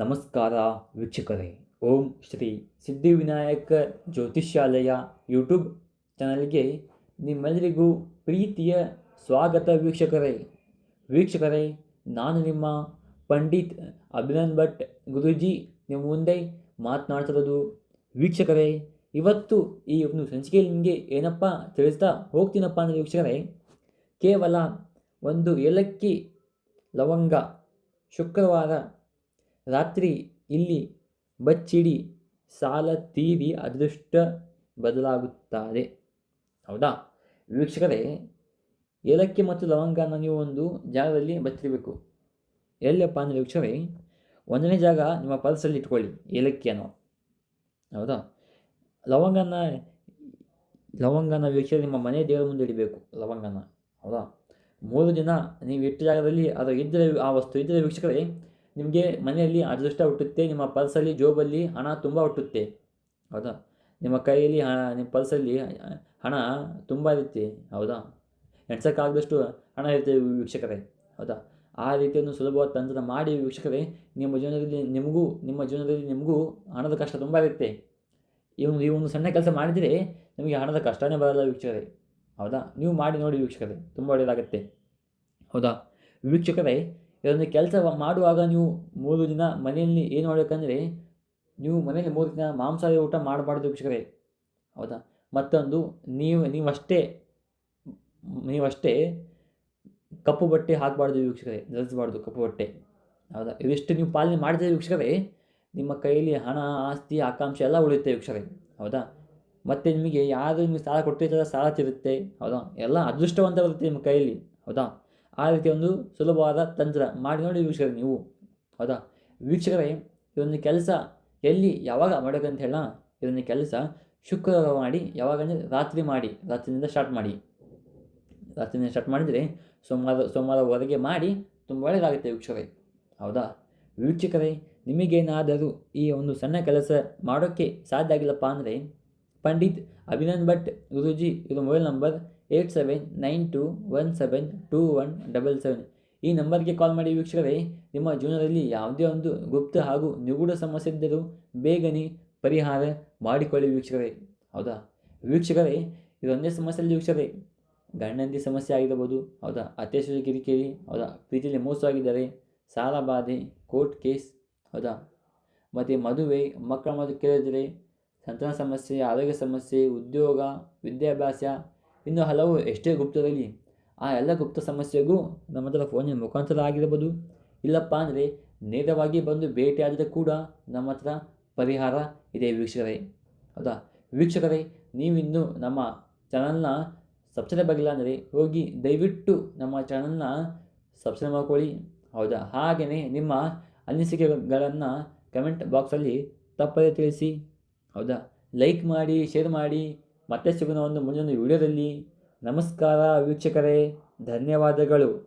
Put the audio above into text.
ನಮಸ್ಕಾರ ವೀಕ್ಷಕರೇ. ಓಂ ಶ್ರೀ ಸಿದ್ಧಿವಿನಾಯಕ ಜ್ಯೋತಿಷ್ಯಾಲಯ ಯೂಟ್ಯೂಬ್ ಚಾನಲ್ಗೆ ನಿಮ್ಮೆಲ್ಲರಿಗೂ ಪ್ರೀತಿಯ ಸ್ವಾಗತ ವೀಕ್ಷಕರೇ. ವೀಕ್ಷಕರೇ, ನಾನು ನಿಮ್ಮ ಪಂಡಿತ್ ಅಭಿನಂದ್ ಭಟ್ ಗುರುಜಿ. ನಿಮ್ಮ ಮುಂದೆ ಮಾತನಾಡ್ತಿರೋದು ವೀಕ್ಷಕರೇ, ಇವತ್ತು ಈ ಒಂದು ಸಂಚಿಕೆಯಲ್ಲಿ ನಿಮಗೆ ಏನಪ್ಪ ತಿಳಿಸ್ತಾ ಹೋಗ್ತೀನಪ್ಪ ಅಂದರೆ ವೀಕ್ಷಕರೇ, ಕೇವಲ ಒಂದು ಏಲಕ್ಕಿ ಲವಂಗ ಶುಕ್ರವಾರ ರಾತ್ರಿ ಇಲ್ಲಿ ಬಚ್ಚಿಡಿ ಸಾಲ ತೀರಿ ಅದೃಷ್ಟ ಬದಲಾಗುತ್ತಾರೆ. ಹೌದಾ? ವೀಕ್ಷಕರೇ, ಏಲಕ್ಕಿ ಮತ್ತು ಲವಂಗನ ನೀವು ಒಂದು ಜಾಗದಲ್ಲಿ ಬಚ್ಚಿಡಬೇಕು. ಎಲ್ಲಪ್ಪ ಅಂದರೆ ವೀಕ್ಷಕರೇ, ಒಂದನೇ ಜಾಗ ನಿಮ್ಮ ಪಲ್ಸಲ್ಲಿ ಇಟ್ಕೊಳ್ಳಿ ಏಲಕ್ಕಿಯನ್ನು ಹೌದಾ? ಲವಂಗನ ಲವಂಗನ ವೀಕ್ಷಕರು, ನಿಮ್ಮ ಮನೆ ದೇವರ ಮುಂದೆ ಇಡಬೇಕು ಲವಂಗನ. ಹೌದಾ? ಮೂರು ದಿನ ನೀವು ಇಟ್ಟ ಜಾಗದಲ್ಲಿ ಅದು ಇದ್ದರೆ ಆ ವಸ್ತು ಇದ್ದರೆ ವೀಕ್ಷಕರೇ ನಿಮಗೆ ಮನೆಯಲ್ಲಿ ಅದೃಷ್ಟ ಹುಟ್ಟುತ್ತೆ, ನಿಮ್ಮ ಪಲ್ಸಲ್ಲಿ ಜೋಬಲ್ಲಿ ಹಣ ತುಂಬ ಹುಟ್ಟುತ್ತೆ. ಹೌದಾ? ನಿಮ್ಮ ಕೈಯಲ್ಲಿ ಹಣ, ನಿಮ್ಮ ಪಲ್ಸಲ್ಲಿ ಹಣ ತುಂಬ ಇರುತ್ತೆ. ಹೌದಾ? ಎಣ್ಸೋಕ್ಕಾಗದಷ್ಟು ಹಣ ಇರುತ್ತೆ ವೀಕ್ಷಕರೇ. ಹೌದಾ? ಆ ರೀತಿಯನ್ನು ಸುಲಭವಾದ ತಂತ್ರ ಮಾಡಿ ವೀಕ್ಷಕರೇ, ನಿಮ್ಮ ಜೀವನದಲ್ಲಿ ನಿಮಗೂ, ನಿಮ್ಮ ಜೀವನದಲ್ಲಿ ನಿಮಗೂ ಹಣದ ಕಷ್ಟ ತುಂಬ ಇರುತ್ತೆ. ಈ ಒಂದು ಈ ಒಂದು ಸಣ್ಣ ಕೆಲಸ ಮಾಡಿದರೆ ನಿಮಗೆ ಹಣದ ಕಷ್ಟನೇ ಬರಲ್ಲ ವೀಕ್ಷಕರೇ. ಹೌದಾ? ನೀವು ಮಾಡಿ ನೋಡಿ ವೀಕ್ಷಕರೇ, ತುಂಬ ಒಳ್ಳೆಯದಾಗುತ್ತೆ. ಹೌದಾ? ವೀಕ್ಷಕರೇ ಇದೊಂದು ಕೆಲಸ ಮಾಡುವಾಗ ನೀವು ಮೂರು ದಿನ ಮನೆಯಲ್ಲಿ ಏನು ಮಾಡಬೇಕಂದ್ರೆ ನೀವು ಮನೆಯಲ್ಲಿ ಮೂರು ದಿನ ಮಾಂಸಾಹಾರಿ ಊಟ ಮಾಡಬಾರ್ದು ವೀಕ್ಷಕರೇ ಹೌದಾ? ಮತ್ತೊಂದು, ನೀವು, ನೀವಷ್ಟೇ ನೀವಷ್ಟೇ ಕಪ್ಪು ಬಟ್ಟೆ ಹಾಕಬಾರ್ದು ವೀಕ್ಷಕರೇ ಧರಿಸಬಾರ್ದು ಕಪ್ಪು ಬಟ್ಟೆ. ಹೌದಾ? ಇವಿಷ್ಟು ನೀವು ಪಾಲನೆ ಮಾಡಿದ್ರೆ ವೀಕ್ಷಕರೇ ನಿಮ್ಮ ಕೈಯಲ್ಲಿ ಹಣ, ಆಸ್ತಿ, ಆಕಾಂಕ್ಷೆ ಎಲ್ಲ ಉಳಿಯುತ್ತೆ ವೀಕ್ಷಕರೇ ಹೌದಾ? ಮತ್ತು ನಿಮಗೆ ಯಾರು ನಿಮಗೆ ಸಾಲ ಕೊಟ್ಟಿರ್ತಾರೆ, ಸಾಲ ತಿರುತ್ತೆ. ಹೌದಾ? ಎಲ್ಲ ಅದೃಷ್ಟವಂತ ಬರುತ್ತೆ ನಿಮ್ಮ ಕೈಯಲ್ಲಿ. ಹೌದಾ? ಆ ರೀತಿ ಒಂದು ಸುಲಭವಾದ ತಂತ್ರ. ಮಾಡಿ ನೋಡಿ ವೀಕ್ಷಕರು ನೀವು. ಹೌದಾ? ವೀಕ್ಷಕರೇ, ಇದೊಂದು ಕೆಲಸ. ಎಲ್ಲಿ, ಯಾವಾಗ ಮಾಡಬೇಕಂತ ಹೇಳ ಇದೊಂದು ಕೆಲಸ. ಶುಕ್ರವಾರ ಮಾಡಿ, ಯಾವಾಗ ಅಂದರೆ ರಾತ್ರಿ ಮಾಡಿ. ರಾತ್ರಿಯಿಂದ ಸ್ಟಾರ್ಟ್ ಮಾಡಿ. ರಾತ್ರಿಯಿಂದ ಸ್ಟಾರ್ಟ್ ಮಾಡಿದರೆ ಸೋಮವಾರ ಸೋಮವಾರವರೆಗೆ ಮಾಡಿ ತುಂಬ ಒಳ್ಳೆಯದಾಗುತ್ತೆ ವೀಕ್ಷಕರೇ. ಹೌದಾ? ವೀಕ್ಷಕರೇ, ನಿಮಗೇನಾದರೂ ಈ ಒಂದು ಸಣ್ಣ ಕೆಲಸ ಮಾಡೋಕ್ಕೆ ಸಾಧ್ಯ ಆಗಿಲ್ಲಪ್ಪ ಅಂದರೆ ಪಂಡಿತ್ ಅಭಿನಂದ್ ಭಟ್ ಗುರುಜಿ ಇದು mobile number eight seven nine two one seven two one double seven. ಈ ನಂಬರ್ಗೆ ಕಾಲ್ ಮಾಡಿ ವೀಕ್ಷಕರೇ, ನಿಮ್ಮ ಜೀವನದಲ್ಲಿ ಯಾವುದೇ ಒಂದು ಗುಪ್ತ ಹಾಗೂ ನಿಗೂಢ ಸಮಸ್ಯೆ ಇದ್ದರೂ ಬೇಗನೆ ಪರಿಹಾರ ಮಾಡಿಕೊಳ್ಳಿ ವೀಕ್ಷಕರೇ. ಹೌದಾ? ವೀಕ್ಷಕರೇ, ಇದೊಂದೇ ಸಮಸ್ಯೆಯಲ್ಲಿ ವೀಕ್ಷಕರೇ. ಗಂಡಂದಿ ಸಮಸ್ಯೆ ಆಗಿರಬಹುದು, ಹೌದಾ? ಅತ್ಯಾಚಾರ, ಕಿರಿಕಿರಿ, ಹೌದಾ? ಪ್ರೀತಿಯಲ್ಲಿ ಮೋಸವಾಗಿದ್ದಾರೆ, ಸಾಲ ಬಾಧೆ, ಕೋರ್ಟ್ ಕೇಸ್, ಹೌದಾ? ಮತ್ತು ಮದುವೆ, ಮಕ್ಕಳ ಮದುವೆ ಕೇಳಿದರೆ ಸಂತಾನ ಸಮಸ್ಯೆ, ಆರೋಗ್ಯ ಸಮಸ್ಯೆ, ಉದ್ಯೋಗ, ವಿದ್ಯಾಭ್ಯಾಸ ಇನ್ನು ಹಲವು ಎಷ್ಟೇ ಗುಪ್ತದಲ್ಲಿ ಆ ಎಲ್ಲ ಗುಪ್ತ ಸಮಸ್ಯೆಗೂ ನಮ್ಮ ಹತ್ರ ಫೋನಿನ ಮುಖಾಂತರ ಆಗಿರಬಹುದು ಇಲ್ಲಪ್ಪ ಅಂದರೆ ನೇರವಾಗಿ ಬಂದು ಭೇಟಿಯಾದರೆ ಕೂಡ ನಮ್ಮ ಹತ್ರ ಪರಿಹಾರ ಇದೆ ವೀಕ್ಷಕರೇ. ಹೌದಾ? ವೀಕ್ಷಕರೇ, ನೀವಿನ್ನು ನಮ್ಮ ಚಾನಲ್ನ ಸಬ್ಸ್ಕ್ರೈಬ್ ಆಗಿಲ್ಲ ಅಂದರೆ ಹೋಗಿ ದಯವಿಟ್ಟು ನಮ್ಮ ಚಾನಲ್ನ ಸಬ್ಸ್ಕ್ರೈಬ್ ಮಾಡ್ಕೊಳ್ಳಿ. ಹೌದಾ? ಹಾಗೆಯೇ ನಿಮ್ಮ ಅನಿಸಿಕೆಗಳನ್ನು ಕಮೆಂಟ್ ಬಾಕ್ಸಲ್ಲಿ ತಪ್ಪದೇ ತಿಳಿಸಿ. ಹೌದಾ? ಲೈಕ್ ಮಾಡಿ ಶೇರ್ ಮಾಡಿ ಮತ್ತೆ ಸಿಗೋಣ ಒಂದು ಮುಂದಿನ ವಿಡಿಯೋದಲ್ಲಿ. ನಮಸ್ಕಾರ ವೀಕ್ಷಕರೇ. ಧನ್ಯವಾದಗಳು.